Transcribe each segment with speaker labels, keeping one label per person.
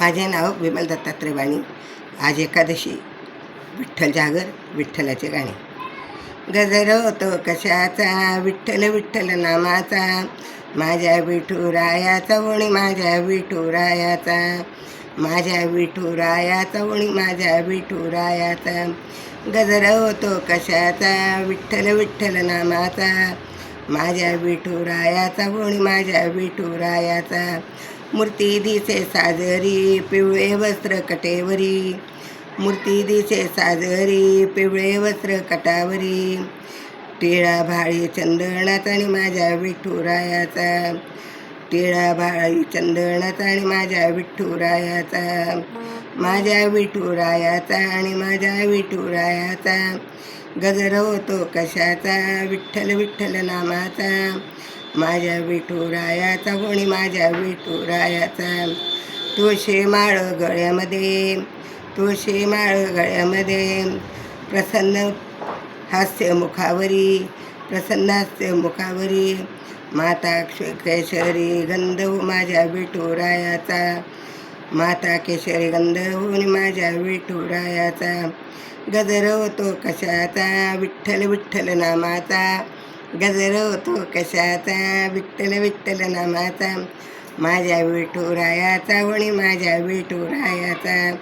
Speaker 1: माझे नाव विमल दत्तात्रय वाणी आज एकादशी. विठ्ठल जागर विठ्ठलाचे गाणे गजर होतो कशाचा? विठ्ठल विठ्ठल नामाचा. माझ्या विठुरायाचा वणी माझ्या विठुरायाचा. माझ्या विठुरायाचा वणी माझ्या विठुरायाचा. गजर होतो कशाचा? विठ्ठल विठ्ठल नामाचा. माझ्या विठुरायाचा वणी माझ्या विठुरायाचा. मूर्ती दिसे साजरी पिवळे वस्त्र कटेवरी. मूर्ती दिसे साजरी पिवळे वस्त्र कटावरी. टिळा भाळी चंदनाचा आणि माझ्या विठ्ठुरायाचा टिळा भाळी चंदनाचा आणि माझ्या विठ्ठुरायाचा माझ्या विठुरायाचा आणि माझ्या विठुरायाचा. गजर होतो कशाचा? विठ्ठल विठ्ठल नामाचा. माझ्या विठुरायाचा कोणी माझ्या विठुरायाचा? तुळशी माळ गळ्यामध्ये तुळशी माळ गळ्यामध्ये. प्रसन्न हास्य मुखावरी प्रसन्न हास्य मुखावरी. माता केशरी गंध माझ्या विठुरायाचा. माता केशरी गंध होऊन माझ्या विठुरायाचा. गजरवतो होतो कशाचा? विठ्ठल विठ्ठल नामाचा. गजरवतो होतो कशाचा? विठ्ठल विठ्ठल नामाचा. माझ्या विठुरायाचा वणी माझ्या विठुरायाचा.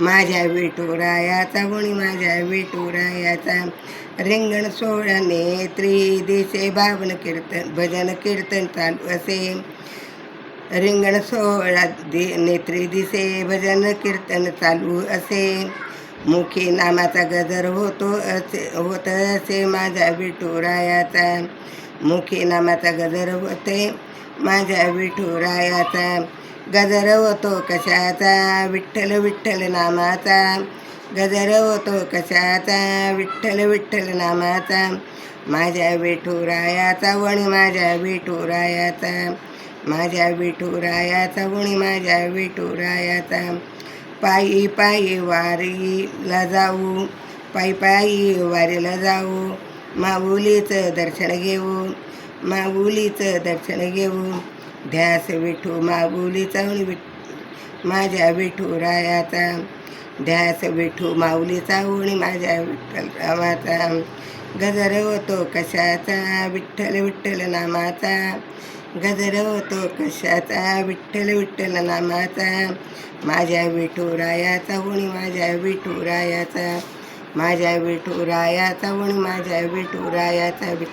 Speaker 1: माझ्या विठुरायाचा गुणी माझ्या विठुरायाचा. रिंगण सोहळा नेत्री दिसे भावन कीर्तन भजन कीर्तन चालू असे. रिंगण सोहळा दि नेत्री दिसे भजन कीर्तन चालू असे. मुखी नामाचा गजर होतो असे होत असे माझ्या विठुरायाचा. मुखी नामाचा गजर होते माझ्या विठुरायाचा. गजर होतो कशाचा? विठ्ठल विठ्ठल नामाचा. गजर होतो कशाचा? विठ्ठल विठ्ठल नामाचा. माझ्या विठुरायाचा वणी माझ्या विठुरायाचा. माझ्या विठुरायाचा गुणी माझ्या विठुरायाचा. पायी पायी वारीला जाऊ पायी पायी वारीला जाऊ माऊलीचं दर्शन घेऊ माऊलीचं दर्शन घेऊ. ध्यास विठू माऊलीचा आणि विठ माझ्या विठुरायाचा. ध्यास विठू माऊलीचा उणी माझ्या विठ्ठल रामाचा गजर होतो कशाचा? विठ्ठल विठ्ठल नामाचा. गजर होतो कशाचा? विठ्ठल विठ्ठल नामाचा माझ्या विठुरायाचा उणी माझ्या विठुरायाचा. माझ्या विठुरायाचा उणी माझ्या विठुरायाचा. विठ्ठल